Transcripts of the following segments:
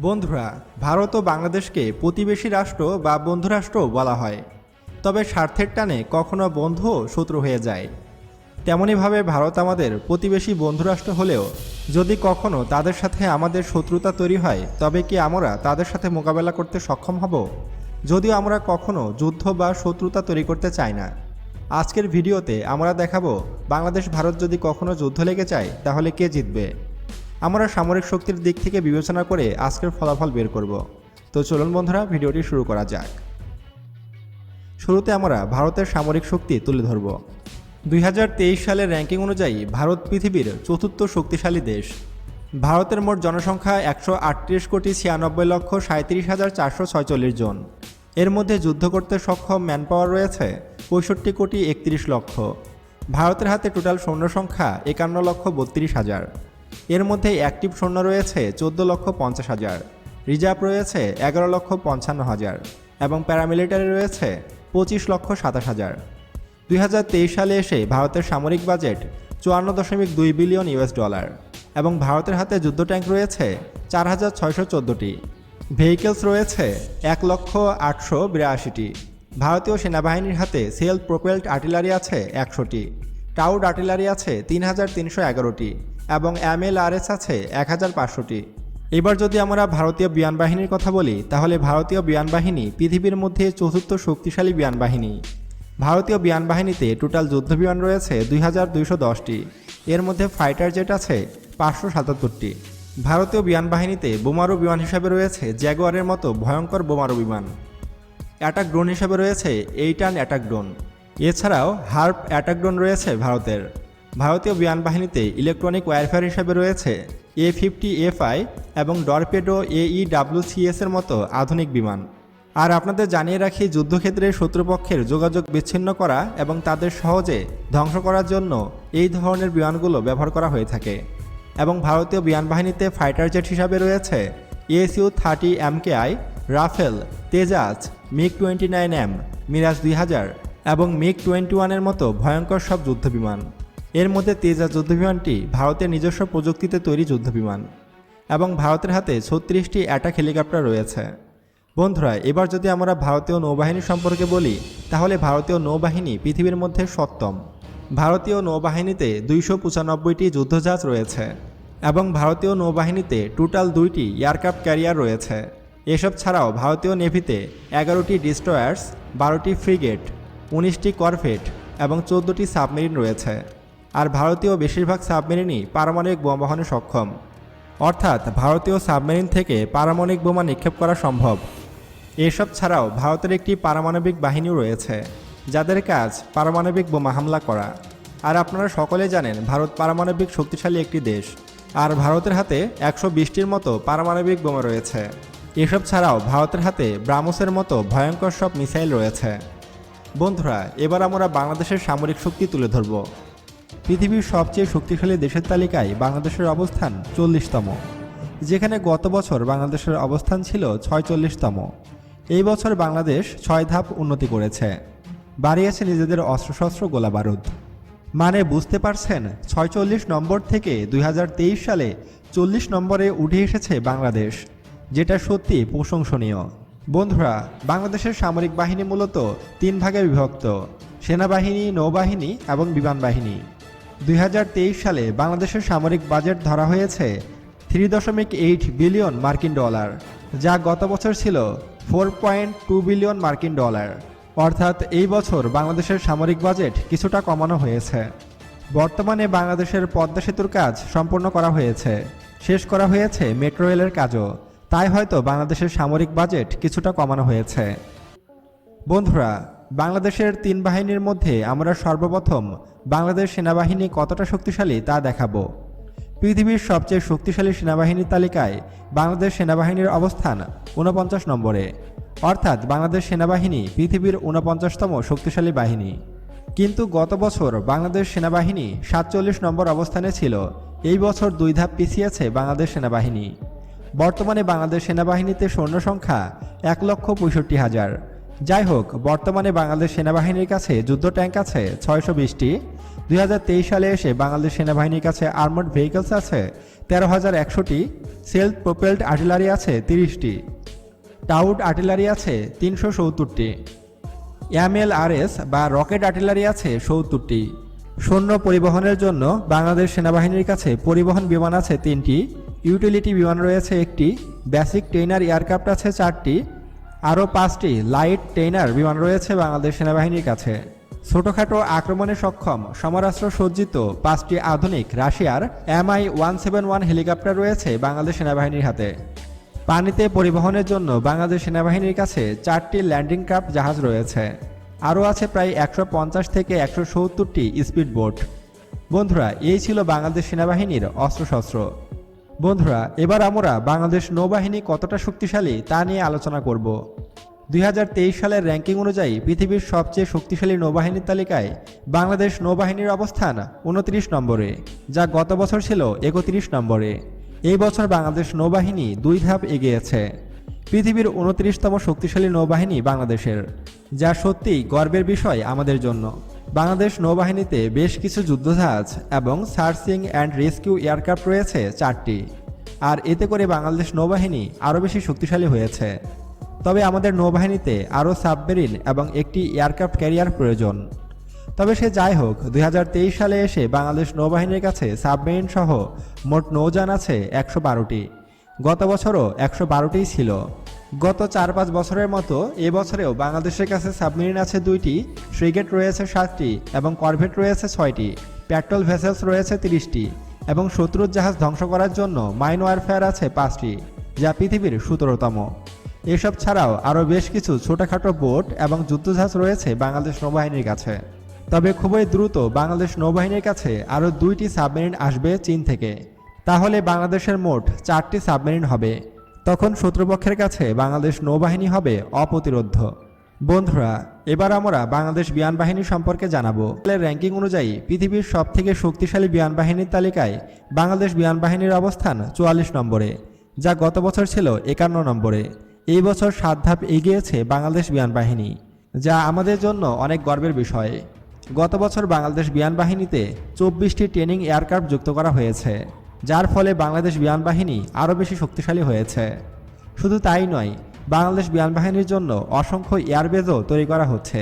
বন্ধুরা, ভারত ও বাংলাদেশকে প্রতিবেশী রাষ্ট্র বা বন্ধুরাষ্ট্র বলা হয়। তবে স্বার্থের টানে কখনো বন্ধু শত্রু হয়ে যায়। তেমনইভাবে ভারত আমাদের প্রতিবেশী বন্ধুরাষ্ট্র হলেও যদি কখনো তাদের সাথে আমাদের শত্রুতা তৈরি হয়, তবে কি আমরা তাদের সাথে মোকাবেলা করতে সক্ষম হব? যদিও আমরা কখনো যুদ্ধ বা শত্রুতা তৈরি করতে চাই না। আজকের ভিডিওতে আমরা দেখাবো বাংলাদেশ ভারত যদি কখনো যুদ্ধ লেগে যায়, তাহলে কে জিতবে? আমরা সামরিক শক্তির দিক থেকে বিবেচনা করে আজকের ফলাফল বের করব। তো চলুন বন্ধুরা, ভিডিওটি শুরু করা যাক। শুরুতে আমরা ভারতের সামরিক শক্তি তুলে ধরব। দুই হাজার তেইশ সালের র্যাঙ্কিং অনুযায়ী ভারত পৃথিবীর চতুর্থ শক্তিশালী দেশ। ভারতের মোট জনসংখ্যা একশো আটত্রিশ কোটি ছিয়ানব্বই লক্ষ সাঁত্রিশ হাজার চারশো ছয়চল্লিশ জন। এর মধ্যে যুদ্ধ করতে সক্ষম ম্যানপাওয়ার রয়েছে পঁয়ষট্টি কোটি একত্রিশ লক্ষ। ভারতের হাতে টোটাল সৈন্য সংখ্যা একান্ন লক্ষ বত্রিশ হাজার। এর মধ্যে অ্যাক্টিভ সৈন্য রয়েছে চোদ্দ লক্ষ পঞ্চাশ হাজার রিজার্ভ রয়েছে এগারো লক্ষ পঞ্চান্ন হাজার এবং প্যারামিলিটারি রয়েছে পঁচিশ লক্ষ সাতাশ হাজার। দুই হাজার তেইশ সালে এসে ভারতের সামরিক বাজেট চুয়ান্ন দশমিক দুই বিলিয়ন ইউএস ডলার এবং ভারতের হাতে যুদ্ধ ট্যাঙ্ক রয়েছে চার হাজার ছয়শো চোদ্দোটি। ভেহিকেলস রয়েছে এক লক্ষ আটশো বিরাশিটি। ভারতীয় সেনাবাহিনীর হাতে সেলফ প্রোপেলড আর্টিলারি আছে একশোটি। টাউড আর্টিলারি আছে তিন হাজার তিনশো এগারোটি। এবং এম এল আর এস আছে এক হাজার পাঁচশোটি। এবার যদি আমরা ভারতীয় বিমান বাহিনীর কথা বলি, তাহলে ভারতীয় বিমান বাহিনী পৃথিবীর মধ্যে চতুর্থ শক্তিশালী বিমান বাহিনী ভারতীয় বিমান বাহিনীতে টোটাল যুদ্ধ বিমান রয়েছে দুই হাজার দুইশো দশটি। এর মধ্যে ফাইটার জেট আছে পাঁচশো সাতাত্তরটি। ভারতীয় বিমান বাহিনীতে বোমারু বিমান হিসাবে রয়েছে জ্যাগুয়ারের মতো ভয়ঙ্কর বোমারু বিমান। অ্যাটাক ড্রোন হিসাবে রয়েছে এইটান অ্যাটাক ড্রোন। এছাড়াও হার্প অ্যাটাক ড্রোন রয়েছে ভারতের। ভারতীয় বিমান বাহিনীতে ইলেকট্রনিক ওয়ারফেয়ার হিসেবে রয়েছে এ ফিফটি এফ আই এবং ডরপেডো এই ডাব্লিউসিএস এর মতো আধুনিক বিমান। আর আপনাদের জানিয়ে রাখি, যুদ্ধক্ষেত্রে শত্রুপক্ষের যোগাযোগ বিচ্ছিন্ন করা এবং তাদের সহজে ধ্বংস করার জন্য এই ধরনের বিমানগুলো ব্যবহার করা হয়ে থাকে। এবং ভারতীয় বিমান বাহিনীতে ফাইটার জেট হিসাবে রয়েছে SU thirty MKI Rafale, Tejas, MiG twenty nine M Mirage দুই হাজার এবং মিগ টোয়েন্টি ওয়ানের মতো ভয়ঙ্কর সব যুদ্ধবিমান। এর মধ্যে তেজাজ যুদ্ধবিমানটি ভারতের নিজস্ব প্রযুক্তিতে তৈরি যুদ্ধবিমান এবং ভারতের হাতে ছত্রিশটি অ্যাটাক হেলিকপ্টার রয়েছে। বন্ধুরা, এবার যদি আমরা ভারতীয় নৌবাহিনী সম্পর্কে বলি, তাহলে ভারতীয় নৌবাহিনী পৃথিবীর মধ্যে সপ্তম। ভারতীয় নৌবাহিনীতে দুইশো পঁচানব্বইটি যুদ্ধজাহাজ রয়েছে এবং ভারতীয় নৌবাহিনীতে টোটাল দুইটি এয়ারক্রাফট ক্যারিয়ার রয়েছে। এসব ছাড়াও ভারতীয় নেভিতে এগারোটি ডিস্ট্রয়ার্স, বারোটি ফ্রিগেট, উনিশটি করভেট এবং চোদ্দোটি সাবমেরিন রয়েছে। আর ভারতীয় বেশিরভাগ সাবমেরিনই পারমাণবিক বোমা বহনে সক্ষম। অর্থাৎ ভারতীয় সাবমেরিন থেকে পারমাণবিক বোমা নিক্ষেপ করা সম্ভব। এসব ছাড়াও ভারতের একটি পারমাণবিক বাহিনীও রয়েছে, যাদের কাজ পারমাণবিক বোমা হামলা করা। আর আপনারা সকলে জানেন, ভারত পারমাণবিক শক্তিশালী একটি দেশ। আর ভারতের হাতে একশো বিশটির মতো পারমাণবিক বোমা রয়েছে। এসব ছাড়াও ভারতের হাতে ব্রাহ্মসের মতো ভয়ঙ্কর সব মিসাইল রয়েছে। বন্ধুরা, এবার আমরা বাংলাদেশের সামরিক শক্তি তুলে ধরব। পৃথিবীর সবচেয়ে শক্তিশালী দেশের তালিকায় বাংলাদেশের অবস্থান চল্লিশতম। যেখানে গত বছর বাংলাদেশের অবস্থান ছিল ছয়চল্লিশতম। এই বছর বাংলাদেশ ছয় ধাপ উন্নতি করেছে। বাড়িয়েছে নিজেদের অস্ত্রশস্ত্র গোলা বারুদ মানে বুঝতে পারছেন, ছয়চল্লিশ নম্বর থেকে দুই হাজার তেইশ সালে চল্লিশ নম্বরে উঠে এসেছে বাংলাদেশ, যেটা সত্যি প্রশংসনীয়। বন্ধুরা, বাংলাদেশের সামরিক বাহিনী মূলত তিন ভাগে বিভক্ত, সেনাবাহিনী, নৌবাহিনী এবং বিমান বাহিনী দুই হাজার তেইশ সালে বাংলাদেশের সামরিক বাজেট ধরা হয়েছে থ্রি দশমিক এইট বিলিয়ন মার্কিন ডলার যা গত বছর ছিল ফোর পয়েন্ট টু বিলিয়ন মার্কিন ডলার অর্থাৎ এই বছর বাংলাদেশের সামরিক বাজেট কিছুটা কমানো হয়েছে। বর্তমানে বাংলাদেশের পদ্মা সেতুর কাজ সম্পন্ন করা হয়েছে। শেষ করা হয়েছে মেট্রো রেলের কাজও। তাই হয়তো বাংলাদেশের সামরিক বাজেট কিছুটা কমানো হয়েছে। বন্ধুরা বাংলাদেশের তিন বাহিনীর মধ্যে আমরা সর্বপ্রথম বাংলাদেশ সেনাবাহিনী কতটা শক্তিশালী তা দেখাবো। পৃথিবীর সবচেয়ে শক্তিশালী সেনাবাহিনীর তালিকায় বাংলাদেশ সেনাবাহিনীর অবস্থান ঊনপঞ্চাশ নম্বরে। অর্থাৎ বাংলাদেশ সেনাবাহিনী পৃথিবীর ঊনপঞ্চাশতম শক্তিশালী বাহিনী। কিন্তু গত বছর বাংলাদেশ সেনাবাহিনী সাতচল্লিশ নম্বর অবস্থানে ছিল। এই বছর দুই ধাপ পিছিয়েছে বাংলাদেশ সেনাবাহিনী। বর্তমানে বাংলাদেশ সেনাবাহিনীতে সৈন্য সংখ্যা এক লক্ষ পঁয়ষট্টি হাজার। যাই হোক, বর্তমানে বাংলাদেশ সেনাবাহিনীর কাছে যুদ্ধ ট্যাঙ্ক আছে ছয়শো বিশটি। দুই হাজার তেইশ সালে এসে বাংলাদেশ সেনাবাহিনীর কাছে আর্মড ভেহিকলস আছে তেরো হাজার একশোটি। সেলফ প্রোপেলড আর্টিলারি আছে তিরিশটি। টাউড আর্টিলারি আছে তিনশো সত্তরটি। এমএলআরএস বা রকেট আর্টিলারি আছে সত্তরটি। সৈন্য পরিবহনের জন্য বাংলাদেশ সেনাবাহিনীর কাছে পরিবহন বিমান আছে তিনটি। ইউটিলিটি বিমান রয়েছে একটি। বেসিক ট্রেনার এয়ারক্রাফট আছে চারটি। আরও পাঁচটি লাইট ট্রেনার বিমান রয়েছে বাংলাদেশ সেনাবাহিনীর কাছে। ছোটখাটো আক্রমণে সক্ষম সমরাস্ত্র সজ্জিত পাঁচটি আধুনিক রাশিয়ার Mi one seven one helicopter রয়েছে বাংলাদেশ সেনাবাহিনীর হাতে। পানিতে পরিবহনের জন্য বাংলাদেশ সেনাবাহিনীর কাছে চারটি ল্যান্ডিং ক্রাফট জাহাজ রয়েছে। আরও আছে প্রায় একশো পঞ্চাশ থেকে একশো সত্তরটি স্পিড বোট। বন্ধুরা, এই ছিল বাংলাদেশ সেনাবাহিনীর অস্ত্রশস্ত্র। বন্ধুরা, এবার আমরা বাংলাদেশ নৌবাহিনী কতটা শক্তিশালী তা নিয়ে আলোচনা করব। দুই হাজার তেইশ সালের র্যাঙ্কিং অনুযায়ী পৃথিবীর সবচেয়ে শক্তিশালী নৌবাহিনীর তালিকায় বাংলাদেশ নৌবাহিনীর অবস্থান উনত্রিশ নম্বরে, যা গত বছর ছিল একত্রিশ নম্বরে। এই বছর বাংলাদেশ নৌবাহিনী দুই ধাপ এগিয়েছে। পৃথিবীর উনত্রিশতম শক্তিশালী নৌবাহিনী বাংলাদেশের, যা সত্যিই গর্বের বিষয় আমাদের জন্য। বাংলাদেশ নৌবাহিনীতে বেশ কিছু যুদ্ধজাহাজ এবং সার্চিং অ্যান্ড রেস্কিউ এয়ারক্রাফট রয়েছে চারটি। আর এতে করে বাংলাদেশ নৌবাহিনী আরও বেশি শক্তিশালী হয়েছে। তবে আমাদের নৌবাহিনীতে আরও সাবমেরিন এবং একটি এয়ারক্রাফট ক্যারিয়ার প্রয়োজন। তবে সে যাই হোক দু হাজার তেইশ সালে এসে বাংলাদেশ নৌবাহিনীর কাছে সাবমেরিন সহ মোট নৌযান আছে একশো বারোটি। গত বছরও একশো বারোটিই ছিল। গত চার পাঁচ বছরের মতো এবছরেও বাংলাদেশের কাছে সাবমেরিন আছে দুইটি, ফ্রিগেট রয়েছে সাতটি এবং করভেট রয়েছে ছয়টি, পেট্রোল ভেসেলস রয়েছে তিরিশটি এবং শত্রুর জাহাজ ধ্বংস করার জন্য মাইন ওয়ারফেয়ার আছে পাঁচটি, যা পৃথিবীর সতেরোতম। এসব ছাড়াও আরও বেশ কিছু ছোটখাটো বোট এবং যুদ্ধজাহাজ রয়েছে বাংলাদেশ নৌবাহিনীর কাছে। তবে খুবই দ্রুত বাংলাদেশ নৌবাহিনীর কাছে আরও দুইটি সাবমেরিন আসবে চীন থেকে। তাহলে বাংলাদেশের মোট চারটি সাবমেরিন হবে। তখন শত্রুপক্ষের কাছে বাংলাদেশ নৌবাহিনী হবে অপ্রতিরোধ্য। বন্ধুরা, এবার আমরা বাংলাদেশ বিমান বাহিনী সম্পর্কে জানাব। র্যাঙ্কিং অনুযায়ী পৃথিবীর সবথেকে শক্তিশালী বিমান বাহিনীর তালিকায় বাংলাদেশ বিমান বাহিনীর অবস্থান চুয়াল্লিশ নম্বরে, যা গত বছর ছিল একান্ন নম্বরে। এই বছর সাত ধাপ এগিয়েছে বাংলাদেশ বিমান বাহিনী, যা আমাদের জন্য অনেক গর্বের বিষয়। গত বছর বাংলাদেশ বিমান বাহিনীতে চব্বিশটি ট্রেনিং এয়ারক্রাফট যুক্ত করা হয়েছে। যার ফলে বাংলাদেশ বিমান বাহিনী আরও বেশি শক্তিশালী হয়েছে। শুধু তাই নয়, বাংলাদেশ বিমান বাহিনীর জন্য অসংখ্য এয়ারবেজও তৈরি করা হচ্ছে,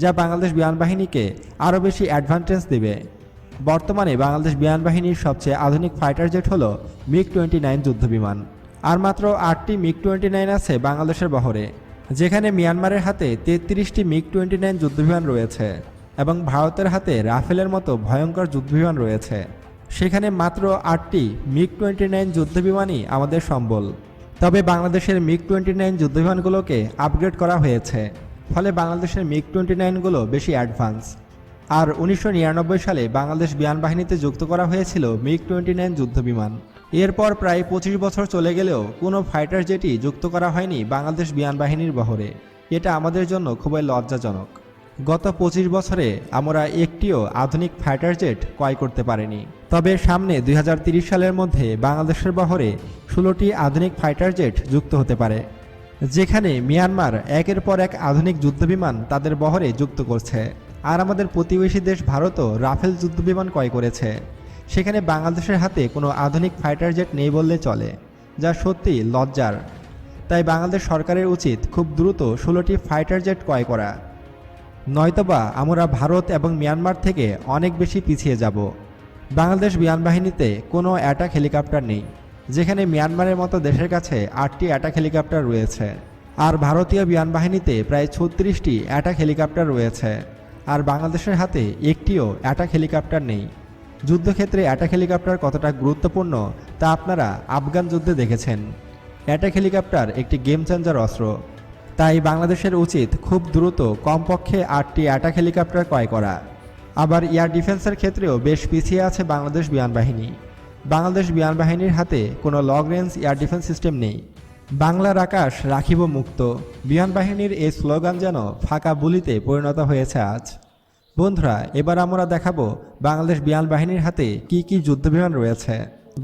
যা বাংলাদেশ বিমান বাহিনীকে আরও বেশি অ্যাডভান্টেজ দেবে। বর্তমানে বাংলাদেশ বিমান বাহিনীর সবচেয়ে আধুনিক ফাইটার জেট হল মিগ টোয়েন্টি নাইন যুদ্ধবিমান, আর মাত্র আটটি মিগ টোয়েন্টি নাইন আছে বাংলাদেশের বহরে, যেখানে মিয়ানমারের হাতে তেত্রিশটি মিগ টোয়েন্টি নাইন যুদ্ধবিমান রয়েছে এবং ভারতের হাতে রাফেলের মতো ভয়ঙ্কর যুদ্ধবিমান রয়েছে। সেখানে মাত্র আটটি মিগ টোয়েন্টি নাইন যুদ্ধবিমানই আমাদের সম্বল। তবে বাংলাদেশের মিগ টোয়েন্টি নাইন যুদ্ধবিমানগুলোকে আপগ্রেড করা হয়েছে, ফলে বাংলাদেশের মিগ টোয়েন্টি নাইনগুলো বেশি অ্যাডভান্স। আর উনিশশো নিরানব্বই সালে বাংলাদেশ বিমান বাহিনীতে যুক্ত করা হয়েছিল মিগ টোয়েন্টি নাইন যুদ্ধবিমান। এরপর প্রায় পঁচিশ বছর চলে গেলেও কোনো ফাইটার জেটই যুক্ত করা হয়নি বাংলাদেশ বিমান বাহিনীর বহরে। এটা আমাদের জন্য খুবই লজ্জাজনক। গত পঁচিশ বছরে আমরা একটিও আধুনিক ফাইটার জেট ক্রয় করতে পারিনি। তবে সামনে দুই সালের মধ্যে বাংলাদেশের বহরে ষোলোটি আধুনিক ফাইটার জেট যুক্ত হতে পারে, যেখানে মিয়ানমার একের পর এক আধুনিক যুদ্ধবিমান তাদের বহরে যুক্ত করছে। আর আমাদের প্রতিবেশী দেশ ভারতও রাফেল যুদ্ধবিমান ক্রয় করেছে। সেখানে বাংলাদেশের হাতে কোনো আধুনিক ফাইটার জেট নেই বললে চলে, যা সত্যি লজ্জার। তাই বাংলাদেশ সরকারের উচিত খুব দ্রুত ষোলোটি ফাইটার জেট ক্রয় করা। নয়তোবা আমরা ভারত এবং মিয়ানমার থেকে অনেক বেশি পিছিয়ে যাব। বাংলাদেশ বিমান বাহিনীতে কোনো অ্যাটাক হেলিকপ্টার নেই, যেখানে মিয়ানমারের মতো দেশের কাছে আটটি অ্যাটাক হেলিকপ্টার রয়েছে। আর ভারতীয় বিমান বাহিনীতে প্রায় ছত্রিশটি অ্যাটাক হেলিকপ্টার রয়েছে, আর বাংলাদেশের হাতে একটিও অ্যাটাক হেলিকপ্টার নেই। যুদ্ধক্ষেত্রে অ্যাটাক হেলিকপ্টার কতটা গুরুত্বপূর্ণ, তা আপনারা আফগান যুদ্ধে দেখেছেন। অ্যাটাক হেলিকপ্টার একটি গেম চেঞ্জার অস্ত্র তাই বাংলাদেশের উচিত খুব দ্রুত কমপক্ষে আটটি অ্যাটাক হেলিকপ্টার ক্রয় করা। আবার এয়ার ডিফেন্সের ক্ষেত্রেও বেশ পিছিয়ে আছে বাংলাদেশ বিমান বাহিনী। বাংলাদেশ বিমান বাহিনীর হাতে কোনো long range air defence system নেই। বাংলার আকাশ রাখিব মুক্ত। বিমান বাহিনীর এই স্লোগান যেন ফাঁকা বুলিতে পরিণত হয়েছে আজ। বন্ধুরা, এবার আমরা দেখাবো বাংলাদেশ বিমান বাহিনীর হাতে কি কি যুদ্ধবিমান রয়েছে।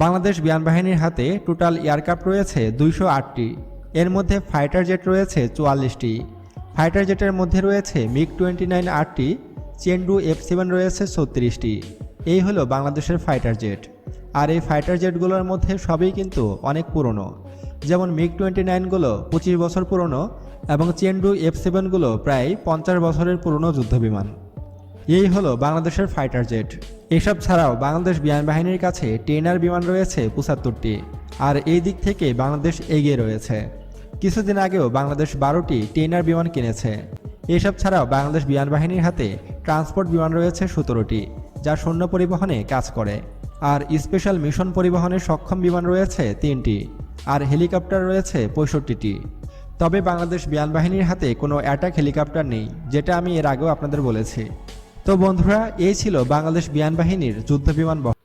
বাংলাদেশ বিমান বাহিনীর হাতে টোটাল এয়ারক্রাফট রয়েছে দুইশো আটটি। এর মধ্যে ফাইটার জেট রয়েছে চুয়াল্লিশটি। ফাইটার জেটের মধ্যে রয়েছে মিগ টোয়েন্টি নাইন আটটি চেন্ডু এফ সেভেন রয়েছে ছত্রিশটি। এই হলো বাংলাদেশের ফাইটার জেট। আর এই ফাইটার জেটগুলোর মধ্যে সবই কিন্তু অনেক পুরনো। যেমন মিগ টোয়েন্টি নাইনগুলো পঁচিশ বছর পুরনো এবং চেন্ডু এফ সেভেনগুলো প্রায় পঞ্চাশ বছরের পুরনো যুদ্ধবিমান। এই হলো বাংলাদেশের ফাইটার জেট। এসব ছাড়াও বাংলাদেশ বিমান বাহিনীর কাছে টেনার বিমান রয়েছে পঁচাত্তরটি। আর এই দিক থেকে বাংলাদেশ এগিয়ে রয়েছে। কিছুদিন আগেও বাংলাদেশ বারোটি টেনার বিমান কিনেছে। এসব ছাড়াও বাংলাদেশ বিমান বাহিনীর হাতে ট্রান্সপোর্ট বিমান রয়েছে সতেরোটি, যা সৈন্য পরিবহনে কাজ করে। আর স্পেশাল মিশন পরিবহনে সক্ষম বিমান রয়েছে তিনটি, আর হেলিকপ্টার রয়েছে পঁয়ষট্টিটি। তবে বাংলাদেশ বিমান বাহিনীর হাতে কোনো অ্যাটাক হেলিকপ্টার নেই, যেটা আমি এর আগেও আপনাদের বলেছি। তো বন্ধুরা, এই ছিল বাংলাদেশ বিমান বাহিনীর যুদ্ধ বিমান বহর